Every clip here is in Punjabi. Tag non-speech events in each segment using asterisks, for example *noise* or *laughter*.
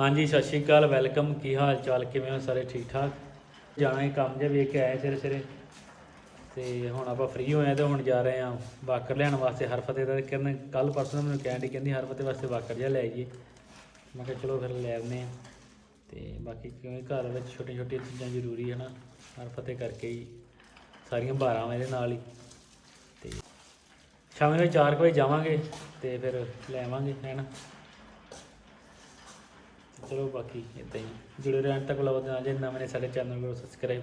ਹਾਂਜੀ, ਸਤਿ ਸ਼੍ਰੀ ਅਕਾਲ, ਵੈਲਕਮ। ਕੀ ਹਾਲ ਚਾਲ? ਕਿਵੇਂ ਹੋ ਸਾਰੇ? ਠੀਕ ਠਾਕ? ਜਾਣਾ ਹੀ ਕੰਮ ਜਿਹਾ ਵੇਖ ਕੇ ਆਏ ਸਿਰੇ ਸਿਰੇ। ਤੇ ਹੁਣ ਆਪਾਂ ਫ੍ਰੀ ਹੋਏ ਆ ਤੇ ਹੁਣ ਜਾ ਰਹੇ ਆ ਵਾਕਰ ਲੈਣ ਵਾਸਤੇ ਹਰ ਫਤਿਹ ਦਾ। ਕਿਰਨ ਕੱਲ ਪਰਸੋਂ ਮੈਨੂੰ ਕਹਿਣ ਦੀ ਕਹਿੰਦੀ ਫਤਿਹ ਵਾਸਤੇ ਵਾਕਰ ਜਿਹਾ ਲੈ ਆਈਏ। ਮੈਂ ਕਿਹਾ ਚਲੋ ਫਿਰ ਲੈ ਆਉਂਦੇ ਆ ਤੇ ਬਾਕੀ ਕਿਉਂਕਿ ਘਰ ਵਿੱਚ ਛੋਟੀਆਂ ਛੋਟੀਆਂ ਚੀਜ਼ਾਂ ਜ਼ਰੂਰੀ ਹੈ ਨਾ ਹਰ ਫਤਿਹ ਕਰਕੇ ਹੀ। ਸਾਰੀਆਂ ਬਾਰਾਂ ਇਹਦੇ ਨਾਲ ਹੀ। ਤੇ ਸ਼ਾਮ ਨੂੰ 4 ਵਜੇ ਜਾਵਾਂਗੇ ਤੇ ਫਿਰ ਲੈ ਆਵਾਂਗੇ ਹੈਨਾ ਚਲੋ ਬਾਕੀ ਇਦਾਂ ਹੀ। ਜੁੜੇ ਰਹਿਣ ਤੱਕ ਲਓ ਨਾ ਜੇ ਨਵੇਂ ਨੇ ਸਾਡੇ ਚੈਨਲ ਨੂੰ ਸਬਸਕ੍ਰਾਈਬ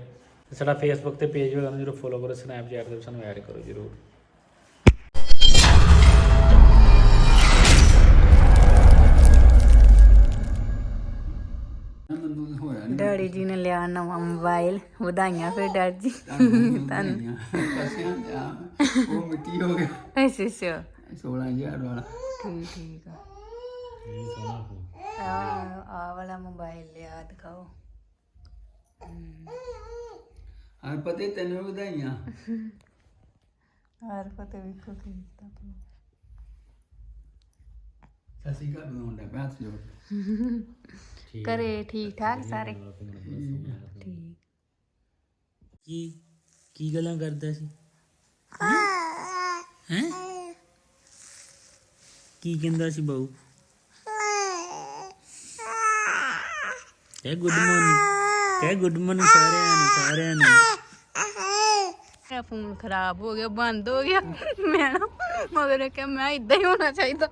ਤੇ ਸਾਡਾ ਫੇਸਬੁੱਕ ਤੇ ਪੇਜ ਵਗੈਰਾ ਨੂੰ ਜਰੂਰ ਫੋਲੋ ਕਰੋ ਸਨੈਪਚੈਟ ਤੇ ਸਾਨੂੰ ਐਡ ਕਰੋ ਜਰੂਰ। ਡੈਡੀ ਜੀ ਨੇ ਲਿਆ ਨਵਾਂ ਮੋਬਾਈਲ ਵਧਾਈਆਂ ਫਿਰ ਡੈਡੀ ਜੀ। ਤੁਹਾਨੂੰ। ਉਹ ਮਿੱਟੀ ਹੋ ਗਿਆ। ਅੱਛਾ ਅੱਛਾ। 16000 ਵਾਲਾ। ਠੀਕ ਠੀਕ ਆ। ਇਹ ਸੋਹਣਾ ਫੋਨ ਆ ਆ ਵਾਲਾ ਮੋਬਾਈਲ ਲਿਆ ਦਿਖਾਓ। ਹਾਂ ਪਤੇ ਤੈਨੂੰ ਵਧਾਈਆਂ। ਹਰ ਪਤੇ ਵੇਖੋ ਕਿੰਨਾ ਸਸੀ ਘਰ ਬਣਾਉਂਦਾ ਬੈਠ ਜੋ ਘਰੇ ਠੀਕ ਠਾਕ ਸਾਰੇ? ਠੀਕ। ਕੀ ਕੀ ਗੱਲਾਂ ਕਰਦਾ ਸੀ? ਹੈ? ਕੀ ਕਹਿੰਦਾ ਸੀ ਬਾਊ ਕਹਿ ਗੁੱਡ ਮਾਰਨਿੰਗ ਕਹਿ ਗੁੱਡ ਮਾਰਨਿੰਗ ਸਾਰਿਆਂ ਨੂੰ ਸਾਰਿਆਂ ਨੂੰ। ਮੇਰਾ ਫੋਨ ਖਰਾਬ ਹੋ ਗਿਆ ਬੰਦ ਹੋ ਗਿਆ। ਮੈਂ ਨਾ ਮਗਰ ਕਿ ਮੈਂ ਇਦਾਂ ਹੀ ਹੋਣਾ ਚਾਹੀਦਾ।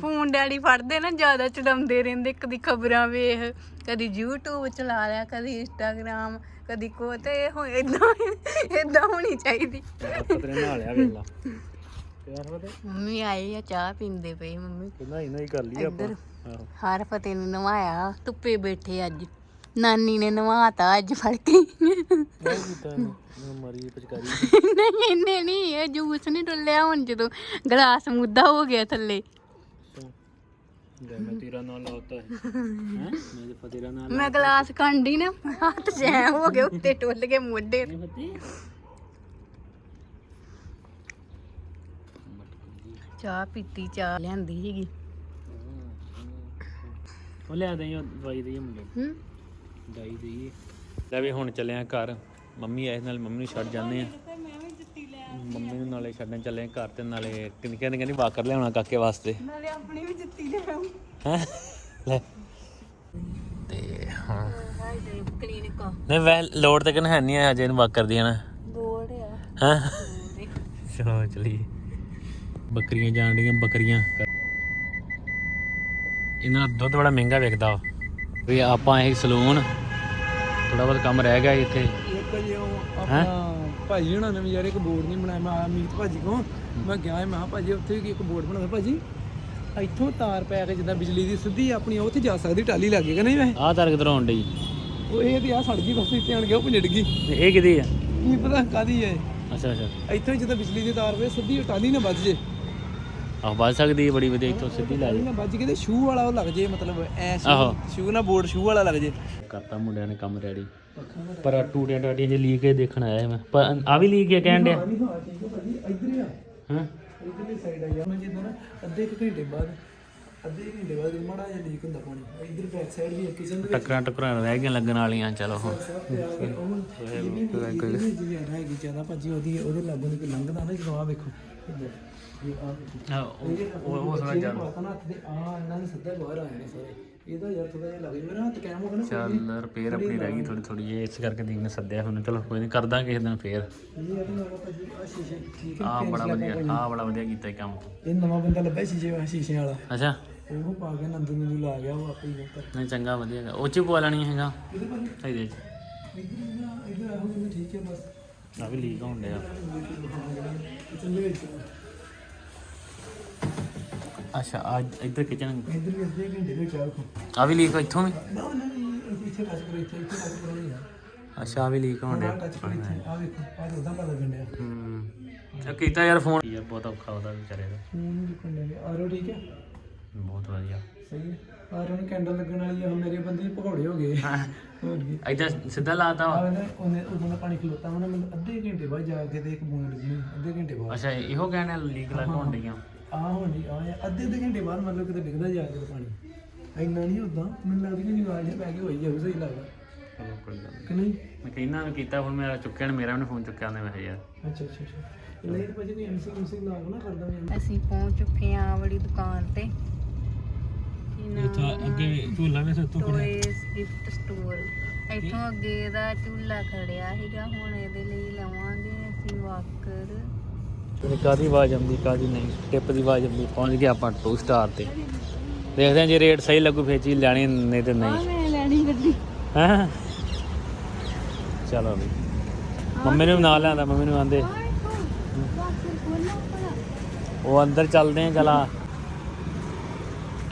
ਫੋਨ ਡੈਡੀ ਫੜਦੇ ਨਾ ਜ਼ਿਆਦਾ ਚਲਾਉਂਦੇ ਰਹਿੰਦੇ ਕਦੀ ਖਬਰਾਂ ਵੇਖ ਕਦੀ YouTube ਚਲਾ ਲਿਆ ਕਦੀ Instagram ਕਦੀ ਕੋ ਤੇ ਇਹ ਹੋ ਇਦਾਂ ਇਦਾਂ ਹੋਣੀ ਚਾਹੀਦੀ। ਪਤਰੇ ਨਾਲ ਆ ਵੇਲਾ ਮੰਮੀ ਆਈ ਆ ਚਾਹ ਪੀਂਦੇ ਪਏ ਮੰਮੀ। ਕਿੰਨਾ ਇਨਾ ਹੀ ਕਰ ਲਈ ਆਪਾਂ। ਆਹੋ। ਹਰ ਫਤੇ ਨੂੰ ਨਵਾਇਆ ਧੁੱਪੇ ਬੈਠੇ ਅੱਜ। ਨਾਨੀ ਨੇ ਨਵਾਤਾ ਅੱਜ ਫੜ ਕੇ। ਮੈਂ ਕੀਤਾ ਇਹਨੂੰ। ਮਰੀ ਪਚਕਾਰੀ। ਨਹੀਂ ਇੰਨੇ ਨਹੀਂ ਇਹ ਜੂਸ ਨਹੀਂ ਡੁੱਲਿਆ ਹੁਣ ਜਦੋਂ ਗਲਾਸ ਮੁੱਦਾ ਹੋ ਗਿਆ ਥੱਲੇ। ਲੈ ਮੈਂ ਤੇਰਾ ਨਾਮ ਲਾਤਾ ਹੈ ਹੈ? ਮੈਂ ਤੇ ਫਤੇਰਾ ਨਾਮ ਮੈਂ ਗਲਾਸ ਕੰਡੀ ਨਾ ਹੱਥ ਜੈ ਹੋ ਗਿਆ ਉੱਤੇ ਟੁੱਲ ਕੇ ਮੋਢੇ। ਚਾਹ ਪੀਤੀ ਚਾਹ ਲਿਆਂਦੀ ਸੀਗੀ। ਉਹ ਲਿਆ ਦੇ ਦਵਾਈ ਦੇ ਮੁੰਡੇ ਨੂੰ। ਹੂੰ? ਦਵਾਈ ਦੇਈਏ ਲੈ ਵੀ ਹੁਣ ਚੱਲੇ ਆ ਘਰ। ਮੰਮੀ ਆਏ ਨਾਲ ਮੰਮੀ ਨੂੰ ਛੱਡ ਜਾਂਦੇ ਆ। ਮੰਮੀ ਨੂੰ ਨਾਲੇ ਛੱਡਣ ਚੱਲੇ ਆ ਘਰ ਤੇ ਨਾਲੇ ਕਹਿੰਦੀ ਕਹਿੰਦੀ ਕਹਿੰਦੀ ਵਾਕਰ ਲਿਆਉਣਾ ਕਾਕੇ ਵਾਸਤੇ। ਨਾਲੇ ਆਪਣੀ ਵੀ ਜੁੱਤੀ ਲੈ ਆਉਂ। ਹੈ? ਲੈ। ਤੇ ਹਾਂ। ਕਲੀਨਿਕ ਨਹੀਂ ਵੈ ਲੋੜ ਤੇ ਕਿਨ ਹੈ ਨਹੀਂ ਆ ਅਜੇ ਇਹਨੂੰ ਵਾਕਰ ਦੀ ਹਨਾ? ਗੋੜ ਆ। ਹਾਂ? ਚਲੋ ਚਲੀ ਬੱਕਰੀਆਂ ਜਾਣ ਡੀਆਂ ਬੱਕਰੀਆਂ ਇਹਨਾਂ ਦਾ ਦੁੱਧ ਬੜਾ ਮਹਿੰਗਾ ਵਿਕਦਾ ਵਾ। ਆਪਾਂ ਇਹ ਸਲੂਨ ਥੋੜਾ ਬਹੁਤ ਕੰਮ ਰਹਿ ਗਿਆ ਇੱਥੇ। ਇੱਕ ਜੇ ਉਹ ਆਪਣਾ ਭਾਜੀ ਹੁਣਾਂ ਨੇ ਵੀ ਯਾਰ ਇੱਕ ਬੋਰਡ ਨਹੀਂ ਬਣਾਇਆ ਮੈਂ ਆਇਆ ਮੀਤ ਭਾਜੀ ਕੋ ਮੈਂ ਗਿਆ ਮੈਂ ਕਿਹਾ ਭਾਜੀ ਉੱਥੇ ਵੀ ਇੱਕ ਬੋਰਡ ਬਣਾਇਆ ਭਾਜੀ। ਇੱਥੋਂ ਤਾਰ ਪੈ ਕੇ ਜਿੱਦਾਂ ਬਿਜਲੀ ਦੀ ਸਿੱਧੀ ਆਪਣੀ ਉੱਥੇ ਜਾ ਸਕਦੀ ਟਾਲੀ ਲੱਗ ਗਈ ਨਹੀਂ ਵੈਸੇ? ਆਹ ਤਾਰ ਕਿਧਰੋਂ ਆਉਣ ਡਈ? ਉਹ ਇਹ ਤੇ ਆ ਸੜ ਗਈ ਬਸ ਇੱਥੇ ਆਣ ਕੇ ਉਹ ਭੁੰਜੜ ਗਈ। ਇਹ ਕਿਹਦੀ ਆ? ਕੀ ਪਤਾ ਕਾਦੀ ਹੈ ਅੱਛਾ ਅੱਛਾ। ਇੱਥੋਂ ਜਿੱਦਾਂ ਬਿਜਲੀ ਦੀ ਤਾਰ ਵੇ ਸਿੱਧੀ ਟਾਲੀ ਨਾ ਵੱਜ ਜੇ। ਆਹ ਵੱਜ ਸਕਦੀ ਹੈ ਬੜੀ ਵਧੀਆ ਇੱਥੋਂ ਸਿੱਧੀ ਲੈ ਜਾ ਨਾ ਵੱਜ ਕੇ ਤੇ ਸ਼ੂ ਵਾਲਾ ਉਹ ਲੱਗ ਜੇ ਮਤਲਬ ਐ ਆਹੋ। ਸ਼ੂ ਨਾ ਬੋਰਡ ਸ਼ੂ ਵਾਲਾ ਲੱਗ ਜੇ। ਕਰਤਾ ਮੁੰਡਿਆਂ ਨੇ ਕੰਮ ਰੈਡੀ ਪਰ ਟੂਟੀਆਂ ਟਾਟੀਆਂ ਜੇ ਲੀਕ ਦੇਖਣ ਆਇਆ ਸੀ ਮੈਂ। ਪਰ ਆ ਵੀ ਲੀਕ ਹੈ ਕਹਿਣ ਡਿਆ। ਹਾਂ ਠੀਕ ਹੈ ਭਾਜੀ ਇੱਧਰ ਹੀ ਆ। ਹਾਂ? ਇਧਰਲੀ ਸਾਈਡ ਆ ਯਾਰ ਮੈਂ ਜਿੱਦਾਂ ਨਾ ਅੱਧੇ ਕੁ ਘੰਟੇ ਬਾਅਦ ਅੱਧੇ ਘੰਟੇ ਬਾਅਦ ਮਾੜਾ ਜਿਹਾ ਲੀਕ ਹੁੰਦਾ ਪਾਣੀ। ਇਧਰ ਬੈਕ ਸਾਈਡ ਵੀ ਕਿਚਨ ਦੇ ਟੱਕਰਾਂ ਟੱਕਰਾਂ ਰਹਿ ਗਈਆਂ ਲੱਗਣ ਵਾਲੀਆਂ ਚਲੋ ਹੁਣ। ਆ ਹੈਗੀ ਜ਼ਿਆਦਾ ਭਾਜੀ ਉਹਦੀ ਉਹਦੇ ਲਾਗੋਂ ਦੀ ਕੋਈ ਲੰਘਦਾ ਨਾ ਜਦੋਂ ਆ ਵੇਖੋ। ਇੱਧਰ। ਇਹ ਉਹ ਉਹ ਉਹ ਚੱਲ ਪਤਾ ਨਾ ਹੱਥ ਦੇ ਆ ਇਹਨਾਂ ਨੇ ਸਿੱਧਾ ਬਾਹਰ ਆ ਜਾਣੇ ਸਾਰੇ। ਇਹਦਾ ਯਾਰ ਥੋੜਾ ਜਿਹਾ ਲੱਗ ਜਾ ਮੇਰਾ ਹੱਥ ਕੈਮ ਹੋ ਗਿਆ ਨਾ ਚੱਲ ਰਿਪੇਅਰ ਆਪਣੀ ਰਹਿ ਗਈ ਥੋੜੀ ਥੋੜੀ ਇਹ ਇਸ ਕਰਕੇ ਦੀਨ ਨੇ ਸੱਦਿਆ ਹੁਣ। ਚਲੋ ਕੋਈ ਨਹੀਂ ਕਰਦਾ ਕਿਸੇ ਦਿਨ ਫੇਰ। ਇਹ ਆ ਤੇ ਨਾਲ ਭਾਜੀ ਆ ਸ਼ੀਸ਼ੇ ਠੀਕ ਹੈ ਆਹ ਬੜਾ ਵਧੀਆ ਆਹ ਬੜਾ ਵਧੀਆ ਕੀਤਾ ਇਹ ਕੰਮ। ਇਹ ਨਵਾਂ ਬੰਦਾ ਲੱਭਿਆ ਸ਼ੀਸ਼ੇ ਵਾਲਾ ਸ਼ੀਸ਼ੇ ਵਾਲਾ। ਅੱਛਾ। ਉਹ ਪਾ ਕੇ ਨੰਦੂ ਨੂੰ ਲਾ ਗਿਆ ਉਹ ਆਪੇ ਹੀ ਕਰ ਨਹੀਂ ਚੰਗਾ ਵਧੀਆ ਹੈਗਾ ਉਹ ਚ ਪਵਾ ਲੈਣੀ ਹੈਗਾ। ਇਹਦੇ ਭਾਜੀ ਇਹਦੇ ਚ। ਇੱਧਰ ਜਿਵੇਂ ਠੀਕ ਹੈ ਬਸ। ਆ ਵੀ ਲੀਕ ਹੋਣ ਡਿਆ। ਦੇ ਵਿੱਚ ਅੱਛਾ ਆ ਇੱਧਰ ਕਿਚਨ ਇੱਧਰ ਵੀ ਅੱਧੇ ਘੰਟੇ ਦੇ ਵਿੱਚ ਆ ਆ ਵੀ ਲੀਕ ਇੱਥੋਂ ਵੀ? ਨਾ ਨਾ ਨਹੀਂ ਇੱਥੇ ਟੱਚ ਕਰੋ ਇੱਥੇ ਇੱਥੇ ਟੱਚ ਕਰੋ ਨਹੀਂ ਯਾਰ ਅੱਛਾ ਆ ਵੀ ਲੀਕ ਹੋਣ ਡਿਆ। ਟੱਚ ਕਰੋ ਇੱਥੇ। ਆ ਵੇਖੋ ਆ ਉਹਦਾ ਪਤਾ ਲੱਗਣ ਡਿਆ। ਹੂੰ। ਚਾ ਕੀਤਾ ਯਾਰ ਫੋਨ ਯਾਰ ਬਹੁਤ ਔਖਾ ਉਹਦਾ ਵਿਚਾਰੇ ਦਾ। ਫੋਨ ਲਿਖਣ ਡਿਆ। ਆਰੋ ਠੀਕ ਹੈ? ਬਹੁਤ ਵਧੀਆ। ਸਹੀ ਹੈ। ਆਰੋ ਨੂੰ ਕੈਂਡਲ ਲੱਗਣ ਵਾਲੀ ਆ ਹੁਣ ਮੇਰੇ ਬੰਦੇ ਪਕੌੜੇ ਹੋ ਗਏ। ਹੋਰ ਕੀ। ਇੱਧਰ ਸਿੱਧਾ ਲਾਤਾ ਵਾ। ਆ ਉਹਨੇ ਉਹਨੇ ਉਦੋਂ ਦਾ ਪਾਣੀ ਖਲੋਤਾ ਉਹਨੇ ਮੈਨੂੰ ਅੱਧੇ ਘੰਟੇ ਬਾਅਦ ਜਾ ਕੇ ਤੇ ਇੱਕ ਬੂੰਦ ਲੱਗਣੀ ਅੱਧੇ ਘੰਟੇ ਬਾਅਦ। ਅੱਛਾ ਇਹੋ ਕਹਿਣਾ ਲੀਕ ਲੱਗ ਹੋਣ ਡੀਆਂ ਆ ਹੋਣੀ ਆ ਅੱਧੇ ਅੱਧੇ ਘੰਟੇ ਬਾਅਦ ਮਤਲਬ ਕਿਤੇ ਡਿੱਗਦਾ ਜਾ ਕੇ ਪਾਣੀ। ਇੰਨਾ ਨਹੀਂ ਉਦਾਂ ਮੈਨੂੰ ਲੱਗਦਾ ਕਿ ਆਵਾਜ਼ ਪੈ ਕੇ ਹੋਈ ਜਾਊ ਸਹੀ ਲੱਗਦਾ। ਚਲੋ ਕੋਈ ਗੱਲ ਕਿ ਨਹੀਂ? ਨਹੀਂ। ਮੈਂ ਕਹਿੰਦਾ ਵੀ ਕੀਤਾ ਹੁਣ ਮੇਰਾ ਚੁੱਕਿਆ ਨੀ ਮੇਰਾ ਵੀ ਨੀ ਫੋਨ ਚੁੱਕਿਆ ਉਹਨੇ ਵੈਸੇ ਯਾਰ। ਅੱਛਾ ਅੱਛਾ ਅੱਛਾ। ਨਹੀਂ ਤਾਂ ਭਾਜੀ ਕੋਈ ਐਮਸੀ ਐਮਸੀ ਲਾ ਨਾ ਕਰਦਾ ਮੈਂ ਅਸੀਂ ਪਹੁੰਚ ਚੁੱਕੇ ਹਾਂ ਆਹ ਵਾਲੀ ਦੁਕਾਨ ਤੇ। ਕੀ ਨਾਮ ਅੱਗੇ ਝੂਲਾ ਵੀ ਸੱਤੂ ਟੋਇਸ ਗਿਫਟ ਸਟੋਰ ਇੱਥੋਂ ਅੱਗੇ ਇਹਦਾ ਝੂਲਾ ਖੜਿਆ ਸੀਗਾ ਹੁਣ ਇਹਦੇ ਲਈ ਲਵਾਂਗੇ ਅਸੀਂ ਵਾਕਰ। ਕਾਦੀ ਆਵਾਜ਼ ਆਉਂਦੀ ਕਾਦੀ ਨਹੀਂ ਟਿਪ ਦੀ ਆਵਾਜ਼ ਆਉਂਦੀ ਪਹੁੰਚ ਗਏ ਆਪਾਂ 2 ਸਟਾਰ ਤੇ। ਦੇਖਦੇ ਹਾਂ ਜੇ ਰੇਟ ਸਹੀ ਲੱਗੂ ਫੇਰ ਚੀਜ਼ ਲੈਣੀ ਨਹੀਂ ਤੇ ਨਹੀਂ। ਮੈਂ ਲੈਣੀ ਗੱਡੀ। ਹੈਂ? ਚਲੋ ਵੀ। ਮੰਮੀ ਨੂੰ ਵੀ ਨਾਲ ਲਿਆਂਦਾ ਮੰਮੀ ਨੂੰ ਆਂਦੇ। ਉਹ ਅੰਦਰ ਚੱਲਦੇ ਆ ਚਲਾ।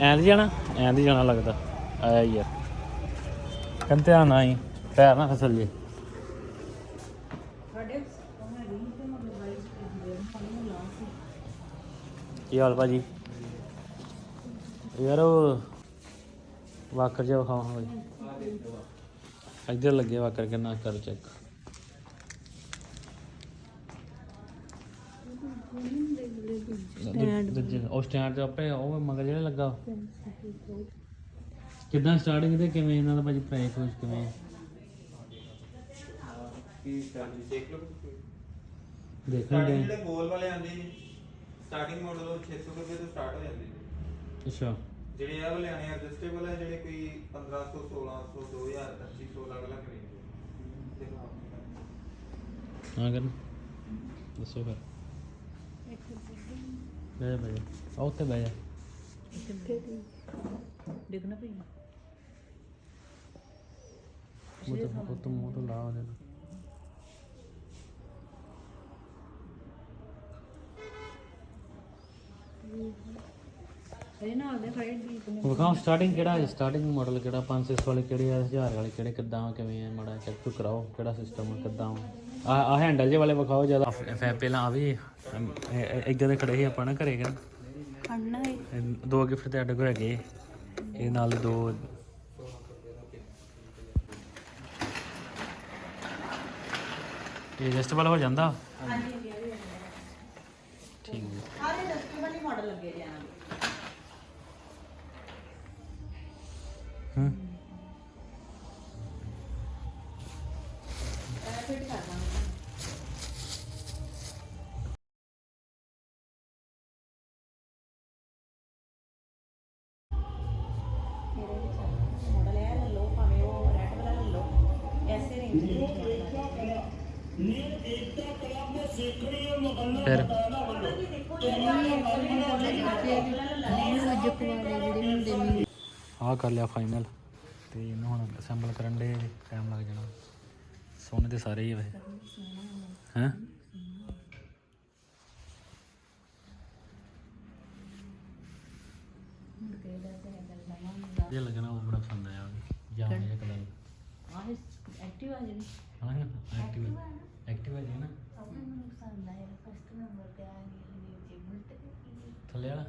ਐਂ ਦੀ ਜਾਣਾ? ਐਂ ਦੀ ਜਾਣਾ ਲੱਗਦਾ। ਆਇਆ ਯਾਰ ਕੰਤੇ ਆ ਨਾ ਹੀ ਪੈਰ ਨਾ ਫਿਸਲ ਜੇ ਕੀ ਹਾਲ ਭਾਜੀ? ਯਾਰ ਉਹ ਵਾਕਰ ਜਿਹਾ ਵਿਖਾਵਾਂ ਭਾਈ ਇੱਧਰ ਲੱਗੇ ਵਾਕਰ ਕਿੰਨਾ ਕਰ ਚੈੱਕ ਉਹ ਸਟੈਂਡ ਤੇ ਆਪੇ ਉਹ ਮਗਰ ਜਿਹੜਾ ਲੱਗਾ। ਕਿੱਦਾਂ ਸਟਾਰਟਿੰਗ ਤੇ ਕਿਵੇਂ ਇਹਨਾਂ ਦਾ ਭਾਜੀ ਪ੍ਰਾਈਸ ਕੁਝ ਕਿਵੇਂ? ਦੇਖਣ ਦੇ? ਜਿਹੜੇ ਗੋਲ ਵਾਲੇ ਆਉਂਦੇ ਨੇ ਸਟਾਰਟਿੰਗ ਮਾਡਲ ਉਹ 600 ਰੁਪਏ ਤੋਂ ਸਟਾਰਟ ਹੋ ਜਾਂਦੇ ਨੇ ਅੱਛਾ। ਜਿਹੜੇ ਇਹ ਵਾਲੇ ਆਣੇ ਐਡਜਸਟੇਬਲ ਹੈ ਜਿਹੜੇ ਕੋਈ 1500 1600 2000 2500 ਅਲੱਗ ਅਲੱਗ ਰੇਂਜ ਦੇ। ਦੇਖੋ ਹਾਂ ਕਰ ਦੱਸੋ ਫਿਰ। ਬਹਿ ਜਾ ਬਹਿ ਜਾ। ਆ ਉੱਤੇ ਬਹਿ ਜਾ। ਡਿੱਗਣਾ ਪਈ। ਉਹ ਤਾਂ ਮੂੰਹ ਤੋਂ ਲਾ ਉਹਦੇ ਨੂੰ ਇਹ ਨਾਲ ਦੇ ਵਿਖਾਓ ਸਟਾਰਟਿੰਗ ਕਿਹੜਾ ਹੈ? ਸਟਾਰਟਿੰਗ ਮਾਡਲ ਕਿਹੜਾ? 500 ਵਾਲੇ ਕਿਹੜੇ ਆ? 1000 ਵਾਲੇ ਕਿਹੜੇ? ਕਿੱਦਾਂ ਕਿਵੇਂ ਆ? ਮਾੜਾ ਚੈੱਕ ਚੁੱਕ ਕਰਾਓ ਕਿਹੜਾ ਸਿਸਟਮ ਆ ਕਿੱਦਾਂ ਆ? ਆ ਹੈਂਡਲ ਜੇ ਵਾਲੇ ਵਿਖਾਓ ਜ਼ਿਆਦਾ। ਪਹਿਲਾਂ ਆ ਵੀ। ਇੱਦਾਂ ਦੇ ਖੜੇ ਸੀ ਆਪਾਂ ਨਾ ਘਰੇ ਖੜਨਾ ਹੈ ਦੋ ਗਿਫਟ ਤੇ ਅੱਡ ਕੋ ਹੈਗੇ। ਇਹ ਨਾਲ ਦੇ। ਇਹ ਐਡਜਸਟਬਲ ਹੋ ਜਾਂਦਾ? ਠੀਕ। ਹੈ ਮਾਡਲ ਲੱਗੇ ਜਾਣਾ। ਹੂੰ। ਮਾਡਲ ਜਿਹੜੇ ਹੁੰਦੇ ਨੇ। ਆਹ ਕਰ ਲਿਆ ਫਾਈਨਲ ਤੇ ਇਹਨੂੰ ਹੁਣ ਅਸੈਂਬਲ ਕਰਨ ਦੇ ਟਾਈਮ ਲੱਗ ਜਾਣਾ। ਸੋਨੇ ਤੇ ਸਾਰੇ ਹੀ ਆ ਵੈਸੇ। ਹੈਂ? ਇਹ ਲੱਗਣਾ ਉਹ ਬੜਾ ਪਸੰਦ ਆਇਆ ਜਾਂ ਇਹ ਕਲਰ ਆਹ ਐਕਟਿਵ ਆ ਜਿਹੜੀ। ਹਾਂ ਐਕਟਿਵ ਐਕਟਿਵ ਹੈ ਜੀ ਨਾ? ਮੈਨੂੰ ਪਸੰਦ ਆਇਆ। ਫਸਟ ਨੰਬਰ ਤੇ ਆ ਗਈ ਨੀਚੇ ਬੁਲਟ ਥੱਲੇ ਵਾਲਾ?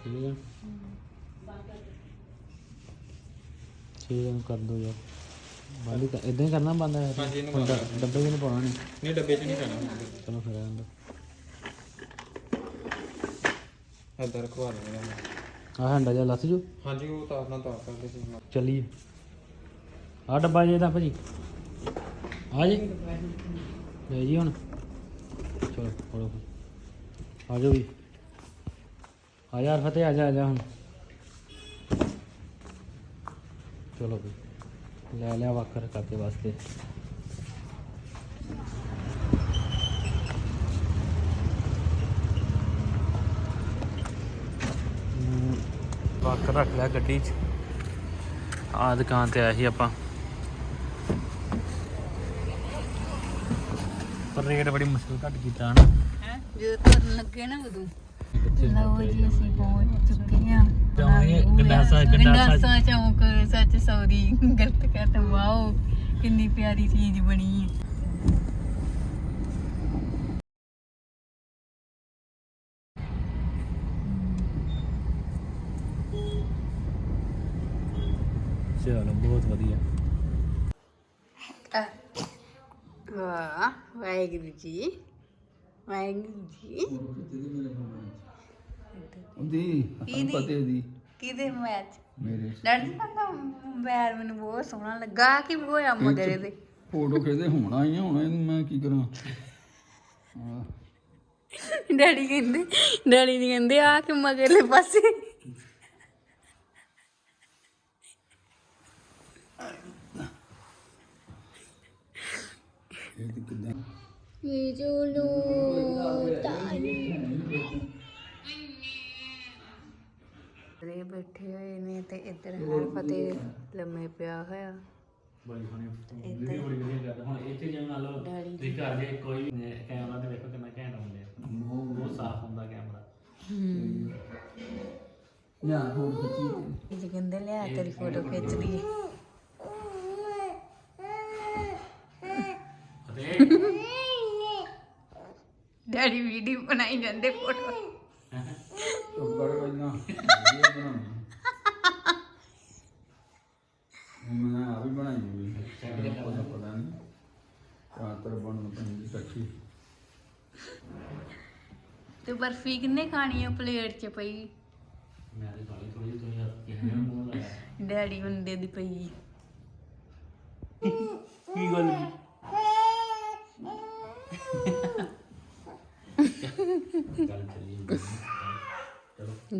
ਠੀਕ ਹੈ ਠੀਕ ਹੈ ਕਰ ਦੋ ਯਾਰ। ਬੰਦ ਕਰ ਇਦਾਂ ਹੀ ਕਰਨਾ ਬੰਦ ਹੈ ਹਾਂਜੀ, ਇਹਨੂੰ ਡੱਬੇ ਨਹੀਂ ਪਾਉਣਾ ਨਹੀਂ। ਨਹੀਂ ਡੱਬੇ 'ਚ ਨਹੀਂ ਪੈਣਾ ਚਲੋ ਫਿਰ ਆਂਦਾ ਇੱਧਰ ਰਖਵਾ ਲੈਣਾ ਆ ਹੰਡਾ ਜਿਹਾ ਲੱਥ ਜੂ। ਹਾਂਜੀ ਉਹ ਤਾਂ ਆਪਣਾ ਤਾਰ ਸਕਦੇ ਸੀ। ਚੱਲੀਏ। ਆ ਡੱਬਾ ਜੇ ਦਾ ਭਾਜੀ। ਆ ਜੀ। ਲੈ ਜੀ ਹੁਣ। ਚਲੋ ਫੜੋ। ਆ ਜਾਓ ਵੀ। ਆ ਜਾ ਫਤਿਹ ਆ ਜਾ ਆ ਜਾ ਹੁਣ। ਚਲੋ ਵੀ ਲੈ ਲਿਆ ਵਾਕਰ ਕਾਕੇ ਵਾਸਤੇ। ਵਾਕਰ ਰੱਖ ਲਿਆ ਗੱਡੀ 'ਚ। ਆ ਦੁਕਾਨ ਤੇ ਆਏ ਸੀ ਆਪਾਂ। ਪਰ ਰੇਟ ਬੜੀ ਮੁਸ਼ਕਿਲ ਘੱਟ ਕੀਤਾ ਹਨਾ ਹੈ? ਜਦੋਂ ਤੁਰਨ ਲੱਗੇ ਨਾ ਉਦੋਂ। ਲਓ ਜੀ ਅਸੀਂ ਪਹੁੰਚ ਚੁੱਕੇ ਹਾਂ। ਜਾਵਾਂਗੇ ਗੰਡਾਸਾ- ਗੰਡਾਸਾ- ਚੌਂਕ ਸੱਚ ਸੌਰੀ ਗਲਤ ਕਹਤਾ ਵਾਓ ਕਿੰਨੀ ਪਿਆਰੀ ਚੀਜ਼ ਬਣੀ ਹੈ। ਚਲੋ ਬਹੁਤ ਵਧੀਆ। ਵਾਹ ਵਾਹਿਗੁਰੂ ਜੀ। ਵਾਹਿਗੁਰੂ ਜੀ। ਉਹਦੀ ਪਤੇ ਦੀ। ਕਿਹਦੇ ਮੈਚ ਮੇਰੇ। ਡੈਡੀ ਦਾ ਮੋਬਾਈਲ ਮੈਨੂੰ ਬਹੁਤ ਸੋਹਣਾ ਲੱਗਾ ਕਿ ਹੋਇਆ ਮਗਰੇ ਦੇ ਫੋਟੋ ਖਿਚਦੇ ਹੋਣਾ ਹੀ ਆ ਹੁਣ ਇਹਨੂੰ ਮੈਂ ਕੀ ਕਰਾਂ? ਹਾਂ ਡੈਡੀ ਕਹਿੰਦੇ ਡੈਡੀ ਜੀ ਕਹਿੰਦੇ ਆ ਕਿ ਮਗਰਲੇ ਪਾਸੇ ਇਹ ਤੇ ਕਿੱਦਾਂ ਰੇ ਬੈਠੇ ਹੋਏ ਨੇ ਤੇ ਇੱਧਰ ਹਰ ਫਤਿਹ ਲੰਮੇ ਪਿਆ ਹੋਇਆ। ਬੜੀ ਸੋਹਣੀ ਵੀਡੀਓ ਬੜੀ ਵਧੀਆ ਕਰਦਾ ਹੁਣ ਇੱਥੇ ਜਿਵੇਂ ਮੰਨ ਲਓ ਤੁਸੀਂ ਘਰ ਦੇ ਕੋਈ ਵੀ ਕੈਮਰਾ ਤੇ ਵੇਖੋ ਕਿੰਨਾ ਘੈਂਟ ਹੁੰਦੇ ਆ ਬਹੁਤ ਸਾਫ਼ ਹੁੰਦਾ ਕੈਮਰਾ। ਨਾ ਹੋਰ ਖਿੱਚੀ ਇਹ ਕਹਿੰਦੇ ਲਿਆ ਤੇਰੀ ਫੋਟੋ ਖਿੱਚ *laughs* ਡੈਡੀ ਵੀਡੀਓ ਬਣਾਈ ਜਾਂਦੇ ਫੋਟੋ ਉੱਪਰ ਪਹਿਲਾਂ ਵੀਡੀਓ ਬਣਾਉਣੀ ਮੈਂ ਆ ਵੀ ਬਣਾਈ ਹੋਈ ਹੈ ਪਤਾ ਪਤਾ ਨਹੀਂ ਚਾਤਰ ਬਣਨ ਪੈਂਦੀ ਇਕੱਠੀ ਤੇ ਬਰਫੀ ਕਿੰਨੇ ਖਾਣੀ ਆ ਪਲੇਟ 'ਚ ਪਈ? ਮੈਂ ਤੇ ਥੋੜੀ ਥੋੜੀ ਤੁਸੀਂ ਕਿਹਨੇ ਮੂੰਹ ਲਾਇਆ ਡੈਡੀ ਬੰਦੇ ਦੀ ਪਈ। ਕੀ ਗੱਲ?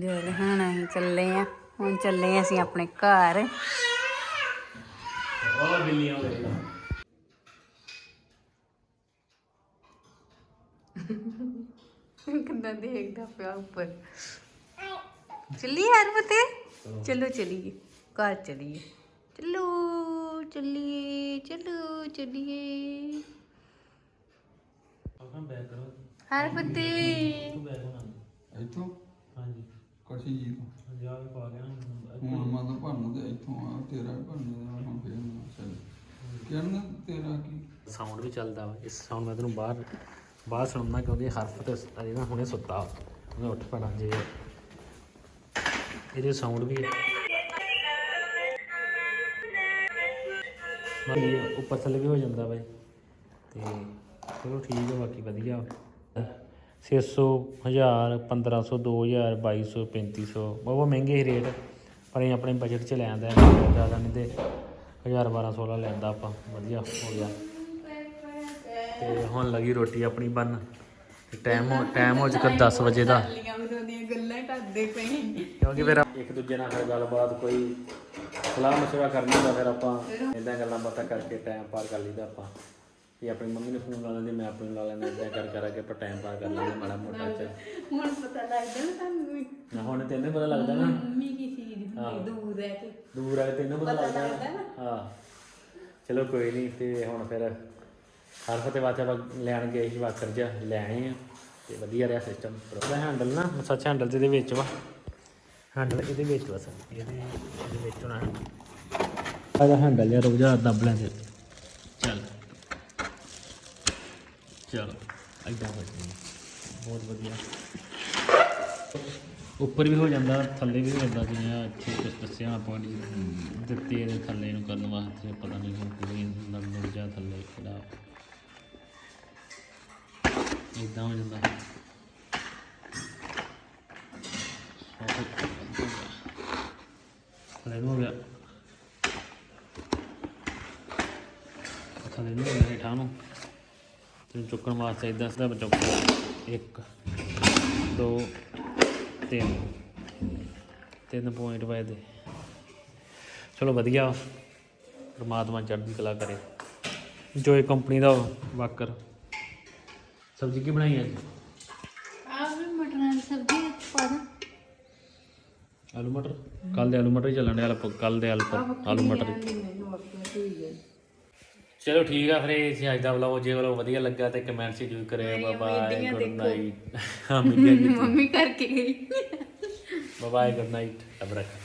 ਗੱਲ ਹੁਣ ਅਸੀਂ ਚੱਲੇ ਆ। ਹੁਣ ਚੱਲੇ ਆ ਅਸੀਂ ਆਪਣੇ ਘਰ। ਉਹ ਬਿੱਲੀਆਂ ਹੋ ਗਈਆਂ ਕਿੰਨਾ ਦੇਖਦਾ ਪਿਆ ਉੱਪਰ? ਚੱਲੀ ਯਾਰ ਫਤੇ ਚਲੋ ਚਲੀਏ। ਘਰ ਚਲੀਏ। ਚਲੋ ਚੱਲੀਏ ਚਲੋ ਚੱਲੀਏ। ਆਪਾਂ ਬੈਕ ਕਰੋ। ਹਰ ਫਤੇ ਤੂੰ ਬੈਕ ਹੋਣਾ ਇੱਥੋਂ? ਹਾਂਜੀ। ਕਸ਼ੀ ਜੀ ਤੋਂ। ਜਾ ਕੇ ਪਾ ਗਿਆ ਹੁਣ। ਮੰਨ ਭਰਨ ਤੇ ਇੱਥੋਂ ਆ ਤੇਰਾ ਭਰਨ ਦਾ ਹੁਣ ਫੇਰ ਨਾ ਚੱਲ। ਕਿਰਨ ਤੇਰਾ ਕੀ? ਸਾਊਂਡ ਵੀ ਚੱਲਦਾ ਵਾ। ਇਸ ਸਾਊਂਡ ਮੈਂ ਤੈਨੂੰ ਬਾਹਰ ਬਾਹਰ ਸੁਣਨਾ ਕਿਉਂਕਿ ਹਰਫ ਤੇ ਅਜੇ ਨਾ ਹੁਣੇ ਸੁੱਤਾ ਉਹਨੇ ਉੱਠ ਪੈਣਾ ਜੇ। ਇਹਦੇ ਸਾਊਂਡ ਵੀ ਬਾਕੀ ਉੱਪਰ ਥੱਲੇ ਵੀ ਹੋ ਜਾਂਦਾ ਬਾਈ। ਤੇ ਚਲੋ ਠੀਕ ਹੈ ਬਾਕੀ ਵਧੀਆ 600 1000 1500 2000 2200 3500 ਬਹੁਤ ਮਹਿੰਗੇ ਹੀ ਰੇਟ। ਪਰ ਇਹ ਆਪਣੇ ਬਜਟ 'ਚ ਲੈ ਆਂਦਾ ਜ਼ਿਆਦਾ ਨਹੀਂ ਤੇ 1000 1200 ਵਾਲਾ ਲੈਂਦਾ ਆਪਾਂ। ਵਧੀਆ ਹੋ ਗਿਆ। ਤੇ ਹੁਣ ਲੱਗੀ ਰੋਟੀ ਆਪਣੀ ਬਣ ਟਾਈਮ ਟਾਈਮ ਹੋ ਚੁੱਕਾ 10 ਵਜੇ ਦਾ। ਗੱਲਾਂ ਕਰਦੇ ਪਏ ਕਿਉਂਕਿ ਫਿਰ ਇੱਕ ਦੂਜੇ ਨਾਲ ਫਿਰ ਗੱਲਬਾਤ ਕੋਈ ਸਲਾਹ ਮਸ਼ਵਰਾ ਕਰਨੀ ਹੁੰਦਾ ਫਿਰ ਆਪਾਂ ਇਦਾਂ ਗੱਲਾਂ ਬਾਤਾਂ ਕਰਕੇ ਟਾਈਮ ਪਾਰ ਕਰ ਲਈਦਾ ਆਪਾਂ। ਇਹ ਆਪਣੀ ਮੰਮੀ ਨੂੰ ਫੋਨ ਲਾ ਲੈਂਦੇ ਮੈਂ ਆਪਣੀ ਨੂੰ ਲਾ ਲੈਂਦਾ ਇਦਾਂ ਕਰ ਕਰਾਂਗੇ ਆਪਾਂ ਟਾਈਮ ਪਾਰ ਕਰ ਲੈਂਦੇ ਮਾੜਾ ਮੋਟਾ ਚ ਹੁਣ ਪਤਾ ਲੱਗਦਾ ਨਾ ਤੁਹਾਨੂੰ ਵੀ। ਨਾ ਹੁਣ ਤੈਨੂੰ ਪਤਾ ਲੱਗਦਾ ਨਾ। ਮੰਮੀ ਕੀ ਚੀਜ਼ ਹੁੰਦੀ ਦੂਰ ਰਹਿ ਕੇ। ਦੂਰ ਆ ਕੇ ਤੈਨੂੰ ਪਤਾ ਲੱਗਦਾ ਨਾ। ਹਾਂ। ਚਲੋ ਕੋਈ ਨਹੀਂ ਤੇ ਹੁਣ ਫਿਰ ਹਰ ਫਤੇ ਵਾਸਤੇ ਆਪਾਂ ਲੈਣ ਗਏ ਸੀ ਵਾਕਰ ਜਿਹਾ ਲੈਣੇ ਆ। ਤੇ ਵਧੀਆ ਰਿਹਾ ਸਿਸਟਮ ਉਹਦਾ ਹੈਂਡਲ ਨਾ ਸੱਚ ਹੈਂਡਲ ਤੇ ਇਹਦੇ ਵਿੱਚ ਵਾ। ਹੈਂਡਲ ਇਹਦੇ ਵਿੱਚ ਵਾ ਸਰ ਇਹਦੇ ਇਹਦੇ ਵਿੱਚ ਹੋਣਾ। ਇਹਦਾ ਹੈਂਡਲ ਜਿਹਾ ਰੁਕ ਜਾ ਦੱਬ ਲੈਂਦੇ ਚੱਲ ਚਲੋ। ਐਦਾਂ ਹੋ ਜਾਂਦਾ ਬਹੁਤ ਵਧੀਆ। ਉੱਪਰ ਵੀ ਹੋ ਜਾਂਦਾ ਥੱਲੇ ਵੀ ਹੋ ਜਾਂਦਾ ਜਿਵੇਂ ਅੱਛੇ ਕੁਝ ਦੱਸਿਆ ਆਪਾਂ ਨੇ ਦਿੱਤੇ ਇਹਦੇ ਥੱਲੇ ਨੂੰ ਕਰਨ ਵਾਸਤੇ ਪਤਾ ਨਹੀਂ ਹੁਣ ਕਿਵੇਂ ਲੜ ਜਾ ਥੱਲੇ ਕਿਹੜਾ ਇਦਾਂ ਹੋ ਜਾਂਦਾ। ਥੱਲੇ ਨੂੰ ਹੋ ਗਿਆ ਥੱਲੇ ਨੂੰ ਹੋ ਗਿਆ ਹੇਠਾਂ ਨੂੰ ਤੇ ਚੁੱਕਣ ਵਾਸਤੇ ਇਦਾਂ ਸਿੱਧਾ ਚੁੱਕ ਇੱਕ ਦੋ ਤਿੰਨ। ਤਿੰਨ ਪੁਆਇੰਟ ਦੇ ਚਲੋ ਵਧੀਆ। ਪਰਮਾਤਮਾ ਚੜ੍ਹਦੀ ਕਲਾ ਕਰੇ। ਜੋ ਇਹ ਕੰਪਨੀ ਦਾ ਵਾਕਰ। ਸਬਜ਼ੀ ਕੀ ਬਣਾਈ ਅੱਜ? ਆਹ ਵੀ ਮਟਰਾਂ ਦੀ ਸਬਜ਼ੀ ਪਾ ਦਾਂ। ਆਲੂ ਮਟਰ? ਕੱਲ ਦੇ ਆਲੂ ਮਟਰ ਹੀ ਚੱਲਣ ਦੇ ਕੱਲ ਦੇ ਆਲੂ ਆਲੂ ਮਟਰ। ਚਲੋ ਠੀਕ ਆ ਫਿਰ ਇਹ ਸੀ ਅੱਜ ਦਾ ਵਲੌਗ ਜੇ ਵਲੌਗ ਵਧੀਆ ਲੱਗਾ ਤੇ ਕਮੈਂਟ ਸੀ ਜ਼ਰੂਰ ਕਰਿਓ ਬਾਏ ਬਾਏ ਗੁੱਡ ਨਾਈਟ ਹਾਂ ਮੀਡੀਆ ਮੰਮੀ ਕਰਕੇ ਗਈ। ਬਾਏ ਗੁੱਡ ਨਾਈਟ ਰੱਬ ਰੱਖਾ